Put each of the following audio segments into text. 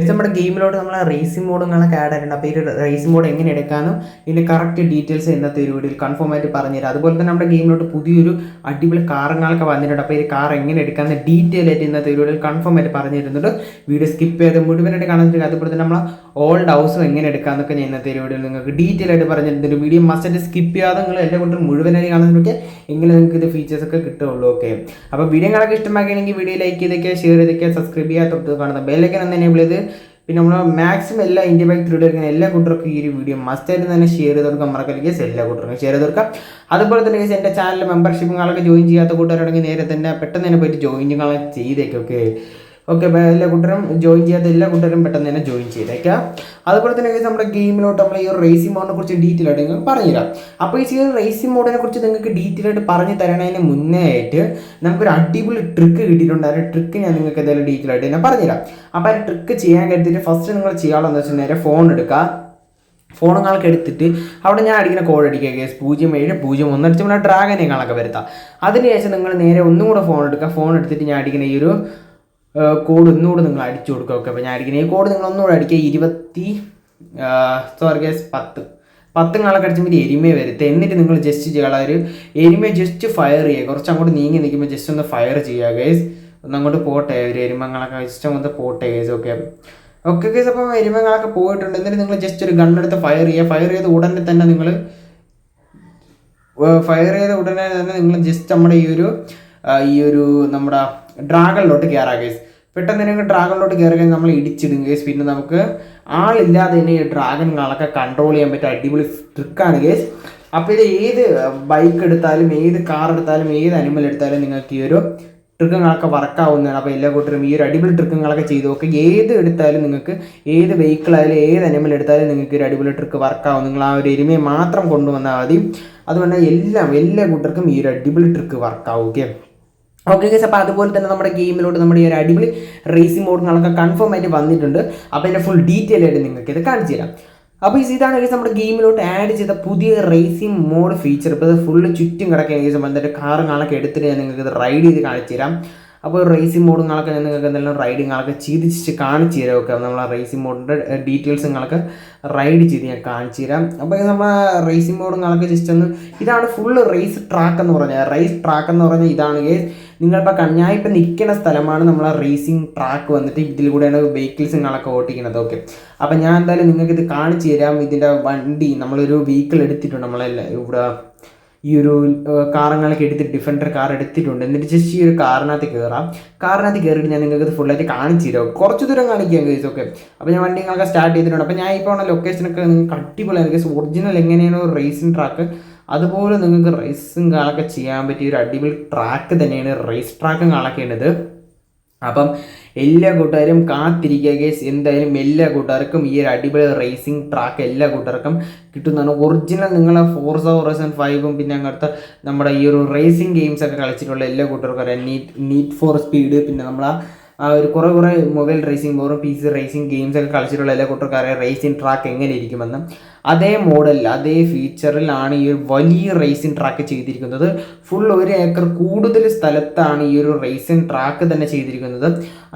നമ്മുടെ ഗെയിമിലോട്ട് നമ്മൾ റേസിംഗ് മോഡും കാണാൻ ആഡ് ആയിട്ടുണ്ട്. അപ്പോൾ ഈ റേസിംഗ് മോഡ് എങ്ങനെ എടുക്കാനും ഇതിന്റെ കറക്റ്റ് ഡീറ്റെയിൽസ് ഇന്നത്തെ ഒരു വീഡിയോയിൽ കൺഫേം ആയിട്ട് പറഞ്ഞുതരാം അതുപോലെ തന്നെ നമ്മുടെ ഗെയിമിലോട്ട് പുതിയൊരു അടിപൊളി കാറുകളൊക്കെ വന്നിട്ടുണ്ട്. അപ്പോൾ ഈ കാർ എങ്ങനെ എടുക്കാമെന്ന് ഡീറ്റെയിൽ ആയിട്ട് ഇന്നത്തെ ഒരു വീഡിയോയിൽ കൺഫേം ആയിട്ട് പറഞ്ഞു തരുന്നുണ്ട്. വീഡിയോ സ്കിപ്പ് ചെയ്ത് മുഴുവനായിട്ട് കാണാൻ അതുപോലെ തന്നെ നമ്മൾ ഓൾഡ് ഹൗസും എങ്ങനെ എടുക്കാമെന്നൊക്കെ ഞാൻ ഇന്നത്തെ വീഡിയോയിൽ നിങ്ങൾക്ക് ഡീറ്റെയിൽ ആയിട്ട് പറഞ്ഞിട്ടുണ്ട് വീഡിയോ മസ്റ്റായിട്ട് സ്കിപ്പ് ചെയ്യാതെ നിങ്ങൾ എല്ലാം കൊണ്ടും മുഴുവനായി കാണുന്നതൊക്കെ എങ്കിലും നിങ്ങൾക്ക് ഇത് ഫീച്ചേഴ്സ് ഒക്കെ കിട്ടുള്ളൂ ഓക്കെ അപ്പോൾ വീഡിയോ കാണാൻ ഇഷ്ടമാക്കുകയാണെങ്കിൽ വീഡിയോ ലൈക്ക് ചെയ്തൊക്കെ ഷെയർ ചെയ്തൊക്കെ സബ്സ്ക്രൈബ് ചെയ്യാത്ത തൊട്ട് കാണുന്ന ബെല്ലൈക്കൻ ഒന്ന് എനേബിൾ ചെയ്ത് പിന്നെ നമ്മൾ മാക്സിമം എല്ലാ ഇന്ത്യ ബൈക്ക് ത്രീ എടുക്കുന്ന എല്ലാ കൂട്ടർക്കും ഈ ഒരു വീഡിയോ മസ്റ്റായിട്ട് തന്നെ ഷെയർ ചെയ്ത് കൊടുക്കാൻ മറക്കല്ലെങ്കിൽ എല്ലാ കൂട്ടർക്കും ഷെയർ ചെയ്ത് കൊടുക്കാം. അതുപോലെ തന്നെ എന്റെ ചാനൽ മെമ്പർഷിപ്പുകളൊക്കെ ജോയിൻ ചെയ്യാത്ത കൂട്ടുകാരാണെങ്കിൽ നേരെ തന്നെ പെട്ടെന്ന് തന്നെ പോയിട്ട് ജോയിൻ ചെയ്യാൻ ഓക്കെ ഓക്കെ എല്ലാ കൂട്ടരും ജോയിൻ ചെയ്യാത്ത എല്ലാ കൂട്ടരും പെട്ടെന്ന് തന്നെ ജോയിൻ ചെയ്തേക്കാം. അതുപോലെ തന്നെ നമ്മുടെ ഗെയിമിലോട്ട് നമ്മൾ ഈ റേസിംഗ് മോഡിനെ കുറിച്ച് ഡീറ്റെയിൽ ആയിട്ട് നിങ്ങൾക്ക് പറഞ്ഞുതരാം. അപ്പോൾ ഈ റേസിംഗ് മോഡിനെ കുറിച്ച് നിങ്ങൾക്ക് ഡീറ്റെയിൽ ആയിട്ട് പറഞ്ഞു തരണതിന് മുന്നേ ആയിട്ട് നമുക്കൊരു അടിപൊളി ട്രിക്ക് കിട്ടിയിട്ടുണ്ട്. ആ ട്രിക്ക് ഞാൻ നിങ്ങൾക്ക് എന്തായാലും ഡീറ്റെയിൽ ആയിട്ട് തന്നെ പറഞ്ഞുതരാം. അപ്പോൾ ആ ട്രിക്ക് ചെയ്യാൻ കരുതിയിട്ട് ഫസ്റ്റ് നിങ്ങൾ ചെയ്യാനുള്ളതെന്ന് വെച്ചാൽ നേരെ ഫോൺ എടുക്കുക ഫോണുകളൊക്കെ എടുത്തിട്ട് അവിടെ ഞാൻ അടിക്കുന്ന കോഡ് അടിക്കുക കേസ് പൂജ്യം ഏഴ് പൂജ്യം ഒന്ന് അടിച്ച് നമ്മൾ ഡ്രാഗനെ കാണൊക്കെ വരുത്താം. അതിനുശേഷം നിങ്ങൾ നേരെ ഒന്നും കൂടെ ഫോൺ എടുക്കുക ഫോൺ എടുത്തിട്ട് ഞാൻ അടിക്കുന്ന ഈ ഒരു കോഡ് ഒന്നുകൂടെ നിങ്ങൾ അടിച്ചു കൊടുക്കുക. ഓക്കെ അപ്പോൾ ഞാൻ അടിക്കുന്ന ഈ കോഡ് നിങ്ങൾ ഒന്നുകൂടെ അടിക്കുക. ഇരുപത്തി സോറി ഗേസ് പത്ത്. പത്ത് നാളൊക്കെ അടിച്ചുമ്പോൾ എരിമയെ വരുത്തുക എന്നിട്ട് നിങ്ങൾ ജസ്റ്റ് ചെയ്യുക ഒരു എരിമയെ ജസ്റ്റ് ഫയർ ചെയ്യുക. കുറച്ച് അങ്ങോട്ട് നീങ്ങി നിൽക്കുമ്പോൾ ജസ്റ്റ് ഒന്ന് ഫയർ ചെയ്യുക ഗേസ് ഒന്ന് അങ്ങോട്ട് പോട്ടെ ഒരു എരുമങ്ങളൊക്കെ ജസ്റ്റ് ഒന്ന് പോട്ടെ ഗേസ് ഓക്കെ ഓക്കെ ഗേസ് അപ്പോൾ എരുമങ്ങളൊക്കെ പോയിട്ടുണ്ട്. എന്നിട്ട് നിങ്ങൾ ജസ്റ്റ് ഒരു ഗണ്ണെടുത്ത് ഫയർ ചെയ്യുക. ഫയർ ചെയ്ത ഉടനെ തന്നെ നിങ്ങൾ ഫയർ ചെയ്ത ഉടനെ തന്നെ നിങ്ങൾ ജസ്റ്റ് നമ്മുടെ ഈ ഒരു ഈ ഒരു നമ്മുടെ ഡ്രാഗണിലോട്ട് കയറാം ഗേസ് പെട്ടെന്ന് തന്നെ ഡ്രാഗണിലോട്ട് കയറി കഴിഞ്ഞാൽ നമ്മൾ ഇടിച്ചിടും. ഗേസ് പിന്നെ നമുക്ക് ആളില്ലാതെ തന്നെ ഈ ഡ്രാഗണുകളൊക്കെ കൺട്രോൾ ചെയ്യാൻ പറ്റിയ അടിപൊളി ട്രിക്കാണ് ഗേസ് അപ്പോൾ ഇത് ഏത് ബൈക്ക് എടുത്താലും ഏത് കാർ എടുത്താലും ഏത് അനിമൽ എടുത്താലും നിങ്ങൾക്ക് ഈ ഒരു ട്രിക്കുകളൊക്കെ വർക്കാവുന്നതാണ് അപ്പോൾ എല്ലാ കൂട്ടരും ഈ ഒരു അടിപൊളി ട്രിക്കുകളൊക്കെ ചെയ്ത് നോക്കുക ഏത് എടുത്താലും നിങ്ങൾക്ക് ഏത് വെഹിക്കിളായാലും ഏത് അനിമൽ എടുത്താലും നിങ്ങൾക്ക് ഒരു അടിപൊളി ട്രിക്ക് വർക്കാവും നിങ്ങൾ ആ ഒരു എരുമയെ മാത്രം കൊണ്ടുവന്നാൽ മതി. അതുകൊണ്ട് എല്ലാം എല്ലാ കൂട്ടർക്കും ഈ ഒരു അടിപൊളി ട്രിക്ക് വർക്കാവും ഓക്കെ ഓക്കെ ഗൈസ് അപ്പോൾ അതുപോലെ തന്നെ നമ്മുടെ ഗെയിമിലോട്ട് നമ്മുടെ ഈ ഒരു അടിപൊളി റേസിംഗ് മോഡുകളൊക്കെ കൺഫേം ആയിട്ട് വന്നിട്ടുണ്ട്. അപ്പോൾ അതിന്റെ ഫുൾ ഡീറ്റെയിൽ ആയിട്ട് നിങ്ങൾക്ക് ഇത് കാണിച്ചു തരാം. അപ്പോൾ ഈ ഇതാണ് ഗൈസ് നമ്മുടെ ഗെയിമിലോട്ട് ആഡ് ചെയ്ത പുതിയ റേസിംഗ് മോഡ് ഫീച്ചർ ഇപ്പോൾ ഇത് ഫുള്ള് ചുറ്റും കിടക്കുകയാണ് ഗൈസ് എന്നിട്ട് കാറുകളൊക്കെ എടുത്തിട്ട് ഞാൻ നിങ്ങൾക്ക് ഇത് റൈഡ് ചെയ്ത് കാണിച്ചു തരാം. അപ്പോൾ റേസിംഗ് മോഡുകളൊക്കെ ഞാൻ നിങ്ങൾക്ക് എന്തെങ്കിലും റൈഡിങ്ങളൊക്കെ ചെയ്തിട്ട് കാണിച്ചു തരാം. ഒക്കെ നമ്മൾ റേസിംഗ് മോഡിന്റെ ഡീറ്റെയിൽസ് നിങ്ങൾക്ക് റൈഡ് ചെയ്ത് ഞാൻ കാണിച്ചു തരാം. അപ്പോൾ നമ്മൾ റേസിംഗ് മോഡുകളൊക്കെ ജസ്റ്റ് ഒന്ന് ഇതാണ് ഫുള്ള് റേസ് ട്രാക്ക് എന്ന് പറഞ്ഞാൽ റേസ് ട്രാക്ക് എന്ന് പറഞ്ഞാൽ ഇതാണ് ഗേസ് നിങ്ങളിപ്പോൾ കഞ്ഞായിപ്പോൾ നിൽക്കുന്ന സ്ഥലമാണ് നമ്മളെ റേസിംഗ് ട്രാക്ക് വന്നിട്ട് ഇതിൽ കൂടെയാണ് വെഹിക്കിൾസ് നിങ്ങളൊക്കെ ഓട്ടിക്കുന്നത് ഓക്കെ അപ്പോൾ ഞാൻ എന്തായാലും നിങ്ങൾക്ക് ഇത് കാണിച്ചു തരാം. ഇതിന്റെ വണ്ടി നമ്മളൊരു വെഹിക്കിൾ എടുത്തിട്ടുണ്ട് നമ്മളെല്ലാം ഇവിടെ ഈ ഒരു കാറങ്ങളൊക്കെ എടുത്തിട്ട് ഡിഫൻഡർ കാർ എടുത്തിട്ടുണ്ട്. എന്നിട്ട് ജസ്റ്റ് ഈ ഒരു കാറിനകത്ത് കയറാം കാറിനകത്ത് കയറിയിട്ട് ഞാൻ നിങ്ങൾക്ക് ഫുള്ളായിട്ട് കാണിച്ചു തരാം. കുറച്ച് ദൂരം കാണിക്കാം കേസ് ഓക്കെ. അപ്പോൾ ഞാൻ വണ്ടികളൊക്കെ സ്റ്റാർട്ട് ചെയ്തിട്ടുണ്ട്. അപ്പോൾ ഞാൻ ഇപ്പോൾ ഉള്ള ലൊക്കേഷനൊക്കെ നിങ്ങൾക്ക് അടിപൊളിയാണ് കേസ് ഒറിജിനൽ എങ്ങനെയാണോ റേസിംഗ് ട്രാക്ക് അതുപോലെ നിങ്ങൾക്ക് റേസിംഗ് കാളൊക്കെ ചെയ്യാൻ പറ്റിയ ഒരു അടിപൊളി ട്രാക്ക് തന്നെയാണ് റേസ് ട്രാക്കും കാളൊക്കെയാണിത്. അപ്പം എല്ലാ കൂട്ടുകാരും കാത്തിരിക്കുക ഗേസ് എന്തായാലും എല്ലാ കൂട്ടുകാർക്കും ഈ ഒരു അടിപൊളി റേസിംഗ് ട്രാക്ക് എല്ലാ കൂട്ടുകാർക്കും കിട്ടുന്നതാണ്. ഒറിജിനൽ നിങ്ങളെ ഫോർസ ആൻഡ് ഫൈവും പിന്നെ അങ്ങനത്തെ നമ്മുടെ ഈ ഒരു റേസിംഗ് ഗെയിംസ് ഒക്കെ കളിച്ചിട്ടുള്ള എല്ലാ കൂട്ടുകാർക്കും അറിയാം. നീറ്റ് നീറ്റ് ഫോർ സ്പീഡ് പിന്നെ നമ്മളെ ആ ഒരു കുറേ കുറേ മൊബൈൽ റേസിംഗ് പോറും പി സി റേസിംഗ് ഗെയിംസ് ഒക്കെ കളിച്ചിട്ടുള്ള എല്ലാ കൂട്ടർക്കും അറിയാം. റേസിംഗ് ട്രാക്ക് എങ്ങനെ ഇരിക്കുമെന്ന്. അതേ മോഡലിൽ അതേ ഫീച്ചറിലാണ് ഈ ഒരു വലിയ റേസിംഗ് ട്രാക്ക് ചെയ്തിരിക്കുന്നത്. ഫുൾ ഒരു ഏക്കർ കൂടുതൽ സ്ഥലത്താണ് ഈ ഒരു റേസിംഗ് ട്രാക്ക് തന്നെ ചെയ്തിരിക്കുന്നത്.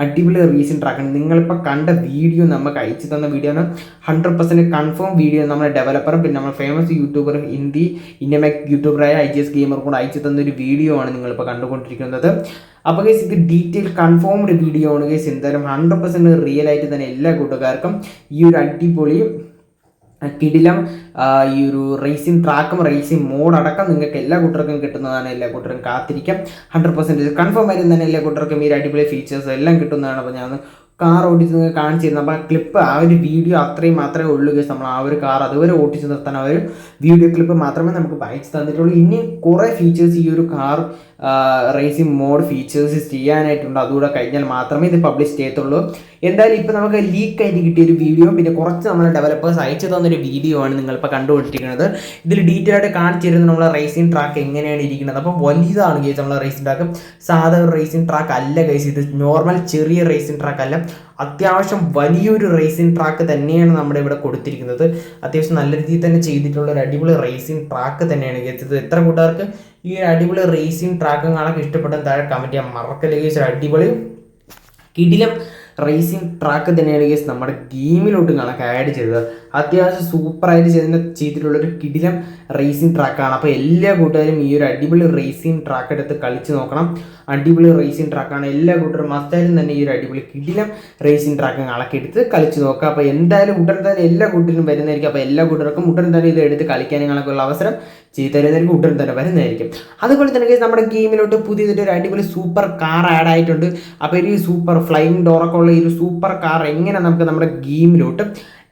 അടിപൊളി റേസിംഗ് ട്രാക്കാണ് നിങ്ങളിപ്പോൾ കണ്ട വീഡിയോ നമുക്ക് അയച്ചു തന്ന വീഡിയോ ആണ്. ഹൺഡ്രഡ് പെർസെന്റ് കൺഫേം വീഡിയോ നമ്മുടെ ഡെവലപ്പറും പിന്നെ നമ്മുടെ ഫേമസ് യൂട്യൂബർ ഹിന്ദി ഇന്ത്യമാക് യൂട്യൂബറായ ഐ ജി എസ് ഗെയിമർ കൂടെ അയച്ചു തന്ന ഒരു വീഡിയോ ആണ് നിങ്ങളിപ്പോൾ കണ്ടുകൊണ്ടിരിക്കുന്നത്. അപ്പോൾ ഗൈസ് ഇത് ഡീറ്റെയിൽ കൺഫേംഡ് വീഡിയോ ആണ് ഗൈസ് എന്തായാലും ഹൺഡ്രഡ് പെർസെന്റ് റിയൽ ആയിട്ട് തന്നെ എല്ലാ കൂട്ടുകാർക്കും ഈ ഒരു അടിപൊളി കിടിലം ഈ ഒരു റേസിംഗ് ട്രാക്കും റേസിംഗ് മോഡ് അടക്കം നിങ്ങൾക്ക് എല്ലാ കൂട്ടർക്കും കിട്ടുന്നതാണ്. എല്ലാ കൂട്ടരും കാത്തിരിക്കാം. ഹൺഡ്രഡ് പെർസെന്റേജ് കൺഫേം ആയിരുന്നു തന്നെ എല്ലാ കൂട്ടർക്കും ഈ അടിപൊളി ഫീച്ചേഴ്സ് എല്ലാം കിട്ടുന്നതാണ്. അപ്പോൾ ഞാൻ കാർ ഓടിച്ച് നിങ്ങൾ കാണിച്ചു തരുന്നത് അപ്പോൾ ആ ക്ലിപ്പ് ആ ഒരു വീഡിയോ അത്രയും മാത്രമേ ഉള്ളൂ കേസ് നമ്മൾ ആ ഒരു കാർ അതുവരെ ഓടിച്ച് നിർത്താൻ ആ ഒരു വീഡിയോ ക്ലിപ്പ് മാത്രമേ നമുക്ക് വായിച്ച് തന്നിട്ടുള്ളൂ. ഇനി കുറേ ഫീച്ചേഴ്സ് ഈ ഒരു കാർ റേസിംഗ് മോഡ് ഫീച്ചേഴ്സ് ചെയ്യാനായിട്ടുണ്ട്. അതുകൂടെ കഴിഞ്ഞാൽ മാത്രമേ ഇത് പബ്ലിഷ് ചെയ്യത്തുള്ളൂ. എന്തായാലും ഇപ്പോൾ നമുക്ക് ലീക്ക് ആയിട്ട് കിട്ടിയ ഒരു വീഡിയോ പിന്നെ കുറച്ച് നമ്മൾ ഡെവലപ്പേഴ്സ് അയച്ചു തന്നൊരു വീഡിയോ ആണ് നിങ്ങളിപ്പോൾ കണ്ടുകൊണ്ടിരിക്കുന്നത്. ഇതിൽ ഡീറ്റെയിൽ ആയിട്ട് കാണിച്ചു നമ്മളെ റേസിംഗ് ട്രാക്ക് എങ്ങനെയാണ് ഇരിക്കുന്നത്. അപ്പോൾ വലിയതാണ് ഗേസ് നമ്മളെ റേസിംഗ് ട്രാക്ക് സാധാ ഒരു റേസിംഗ് ട്രാക്ക് അല്ല ഗേസ് ഇത്. നോർമൽ ചെറിയ റേസിംഗ് ട്രാക്ക് അല്ല. അത്യാവശ്യം വലിയൊരു റേസിംഗ് ട്രാക്ക് തന്നെയാണ് നമ്മുടെ ഇവിടെ കൊടുത്തിരിക്കുന്നത്. അത്യാവശ്യം നല്ല രീതിയിൽ തന്നെ ചെയ്തിട്ടുള്ള ഒരു അടിപൊളി റേസിംഗ് ട്രാക്ക് തന്നെയാണ് ഗേസ് ഇത്. എത്ര കൂട്ടുകാർക്ക്? ഈ ഒരു അടിപൊളി റേസിംഗ് ട്രാക്കും കാണാൻ ഇഷ്ടപ്പെട്ട താഴെ കമന്റ് ചെയ്യാൻ മറക്കല്ലേ ഗേസ് അടിപൊളി കിടിലം റേസിംഗ് ട്രാക്ക് തന്നെയാണ് ഗേസ് നമ്മുടെ ഗെയിമിലോട്ട് കണക്ക് ആഡ് ചെയ്തത്. അത്യാവശ്യം സൂപ്പറായിട്ട് ചെയ്തിട്ട് ചെയ്തിട്ടുള്ള ഒരു കിടിലം റേസിംഗ് ട്രാക്കാണ് അപ്പോൾ എല്ലാ കൂട്ടുകാരും ഈ ഒരു അടിപൊളി റേസിംഗ് ട്രാക്ക് എടുത്ത് കളിച്ച് നോക്കണം. അടിപൊളി റേസിംഗ് ട്രാക്കാണ് എല്ലാ കൂട്ടരും മസ്റ്റായാലും തന്നെ ഈ ഒരു അടിപൊളി കിടിലം റേസിംഗ് ട്രാക്ക് കണക്ക് എടുത്ത് കളിച്ച് നോക്കുക അപ്പോൾ എന്തായാലും ഉടൻ തന്നെ എല്ലാ കൂട്ടിലും വരുന്നതായിരിക്കും. അപ്പോൾ എല്ലാ കൂട്ടർക്കും ഉടൻ തന്നെ ഇത് എടുത്ത് കളിക്കാൻ കണക്കുള്ള അവസരം ചെയ്തു തരുന്നതായിരിക്കും ഉടൻ തന്നെ വരുന്നതായിരിക്കും. അതുപോലെ തന്നെ നമ്മുടെ ഗെയിമിലോട്ട് പുതിയതിന്റെ ഒരു അടിപൊളി സൂപ്പർ കാർ ആഡ് ആയിട്ടുണ്ട്. അപ്പോൾ ഈ സൂപ്പർ ഫ്ലൈങ് ഡോറൊക്കെ ഉള്ള ഈ ഒരു സൂപ്പർ കാർ എങ്ങനെ നമുക്ക് നമ്മുടെ ഗെയിമിലോട്ട്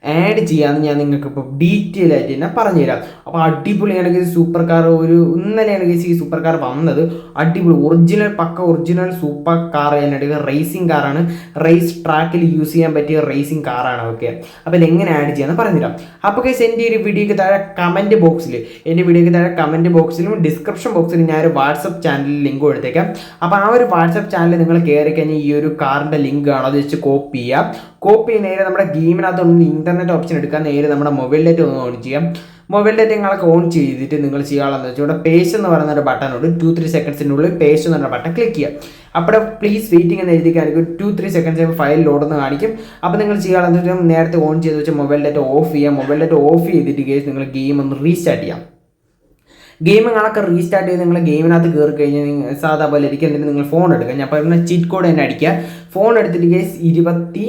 ആഡ് ചെയ്യാമെന്ന് ഞാൻ നിങ്ങൾക്ക് ഇപ്പോൾ ഡീറ്റെയിൽ ആയിട്ട് തന്നെ പറഞ്ഞുതരാം. അപ്പോൾ അടിപൊളിയാണ് കേസ് സൂപ്പർ കാർ ഒരു ഇന്നലെയാണ് കേസ് ഈ സൂപ്പർ കാർ വന്നത് അടിപൊളി ഒറിജിനൽ പക്ക ഒറിജിനൽ സൂപ്പർ കാർ തന്നെയാണ് റേസിംഗ് കാറാണ് റേസ് ട്രാക്കിൽ യൂസ് ചെയ്യാൻ പറ്റിയ റേസിംഗ് കാറാണ് ഓക്കെ അപ്പോൾ ഇത് എങ്ങനെ ആഡ് ചെയ്യാമെന്ന് പറഞ്ഞുതരാം. അപ്പോൾ കേസ് എന്റെ ഒരു വീഡിയോക്ക് താഴെ കമന്റ് ബോക്സിൽ എന്റെ വീഡിയോക്ക് താഴെ കമന്റ് ബോക്സിലും ഡിസ്ക്രിപ്ഷൻ ബോക്സിലും ഞാൻ ഒരു വാട്സപ്പ് ചാനലിൽ ലിങ്ക് കൊടുത്തേക്കാം. അപ്പോൾ ആ ഒരു വാട്സപ്പ് ചാനലിൽ നിങ്ങൾ കയറി കഴിഞ്ഞാൽ ഈ ഒരു കാറിന്റെ ലിങ്ക് ആണോ അത് വെച്ച് കോപ്പി ചെയ്യാം. കോപ്പി നേരെ നമ്മുടെ ഗെയിമിനകത്ത് ഒന്ന് ഇന്റർനെറ്റ് ഓപ്ഷൻ എടുക്കാൻ നേരെ നമ്മുടെ മൊബൈൽ ഡേറ്റ് ഒന്ന് ഓൺ ചെയ്യാം. മൊബൈൽ ഡേറ്റ് നിങ്ങളൊക്കെ ഓൺ ചെയ്തിട്ട് നിങ്ങൾ ചെയ്യാനുള്ളത് വെച്ചാൽ ഇവിടെ പേജ് എന്ന് പറയുന്ന ഒരു ബട്ടൺ ഉണ്ട്. ടു ത്രീ സെക്കൻഡ്സിനുള്ളിൽ പേജ് എന്ന് പറഞ്ഞ ബട്ടൺ ക്ലിക്ക് ചെയ്യുക അപ്പോൾ പ്ലീസ് വെയിറ്റിംഗ് എന്ന് എഴുതി കാണിക്കും ടു ത്രീ സെക്കൻഡ്സ് ഫയൽ ലോഡെന്ന് കാണിക്കും. അപ്പോൾ നിങ്ങൾ ചെയ്യാനുള്ളത് വെച്ചാൽ നേരത്തെ ഓൺ ചെയ്ത് വെച്ചാൽ മൊബൈൽ ഡേറ്റ് ഓഫ് ചെയ്യാം. മൊബൈൽ ഡേറ്റ് ഓഫ് ചെയ്തിട്ട് കേസ് നിങ്ങൾ ഗെയിം ഒന്ന് റീസ്റ്റാർട്ട് ചെയ്യാം. ഗെയിമുകളൊക്കെ റീസ്റ്റാർട്ട് ചെയ്ത് നിങ്ങൾ ഗെയിമിനകത്ത് കയറി കഴിഞ്ഞാൽ നിങ്ങൾ സാധാ പോലെ ഇരിക്കും. എന്നിട്ട് നിങ്ങൾ ഫോൺ എടുക്കുക. ഞാൻ പറയുന്ന ചീറ്റ് കോഡ് തന്നെ അടിക്കുക. ഫോൺ എടുത്തിട്ട് കേസ് ഇരുപത്തി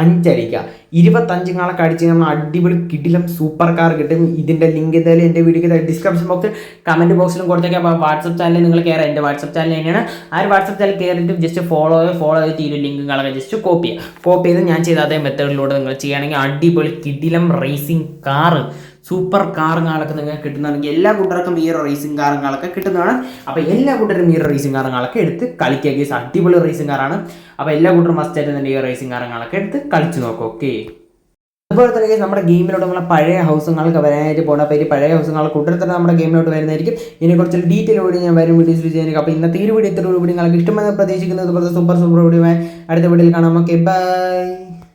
അഞ്ചടിക്കുക ഇരുപത്തഞ്ച് നാളൊക്കെ അടിച്ച് നമ്മൾ അടിപൊളി കിടിലം സൂപ്പർ കാർ കിട്ടും. ഇതിന്റെ ലിങ്ക് എന്തായാലും എന്റെ വീഡിയോക്ക് ഡിസ്ക്രിപ്ഷൻ ബോക്സിൽ കമന്റ് ബോക്സിലും കൊടുത്തേക്കാം. അപ്പോൾ വാട്സപ്പ് ചാനലിൽ നിങ്ങൾ കയറാം എന്റെ വാട്സപ്പ് ചാനൽ തന്നെയാണ്. ആ ഒരു വാട്സപ്പ് ചാനൽ കയറിയിട്ട് ജസ്റ്റ് ഫോളോ ഫോളോ ചെയ്ത് ഈ ലിങ്കുകളൊക്കെ ജസ്റ്റ് കോപ്പി ചെയ്യുക കോപ്പി ചെയ്ത് ഞാൻ ചെയ്ത അതേ മെത്തേഡിലൂടെ നിങ്ങൾ ചെയ്യുകയാണെങ്കിൽ അടിപൊളി കിടിലം റേസിംഗ് കാറ് സൂപ്പർ കാറുകളൊക്കെ നിങ്ങൾക്ക് കിട്ടുന്നതാണെങ്കിൽ എല്ലാ കൂട്ടർക്കും ഈ ഒരു റേസിംഗ് കാറുകളൊക്കെ കിട്ടുന്നതാണ്. അപ്പോൾ എല്ലാ കൂട്ടരും ഈ റേസിംഗ് കാറുകളൊക്കെ എടുത്ത് കളിക്കുക കേസ് അടിപൊളി റേസിംഗ് കാറാണ്. അപ്പോൾ എല്ലാ കൂട്ടരും മസ്റ്റ് ആയിട്ട് തന്നെ ഈ റേസിംഗ് കാറുകളൊക്കെ എടുത്ത് കളിച്ചു നോക്കും ഓക്കെ അതുപോലെ തന്നെ നമ്മുടെ ഗെയിമിലോട്ട് നമ്മളെ പഴയ ഹൗസുകളൊക്കെ വരാനായിട്ട് പോകണം അപ്പോൾ ഈ പഴയ ഹൗസുകൾ കൂടുതൽ തന്നെ നമ്മുടെ ഗെയിമിലോട്ട് വരുന്നതായിരിക്കും. ഇതിനെക്കുറിച്ച് ഡീറ്റെയിൽ വീഡിയോ ഞാൻ വരും വീഡിയോസിൽ ചെയ്യുന്നത് അപ്പോൾ ഇന്നത്തെ ഈ വീഡിയോ ഇത്ര വീഡിയോ നിങ്ങൾക്ക് ഇഷ്ടമെന്ന് പ്രതീക്ഷിക്കുന്നത് സൂപ്പർ സൂപ്പർ വീഡിയോ അടുത്ത വീഡിയോയിൽ കാണാം. Okay bye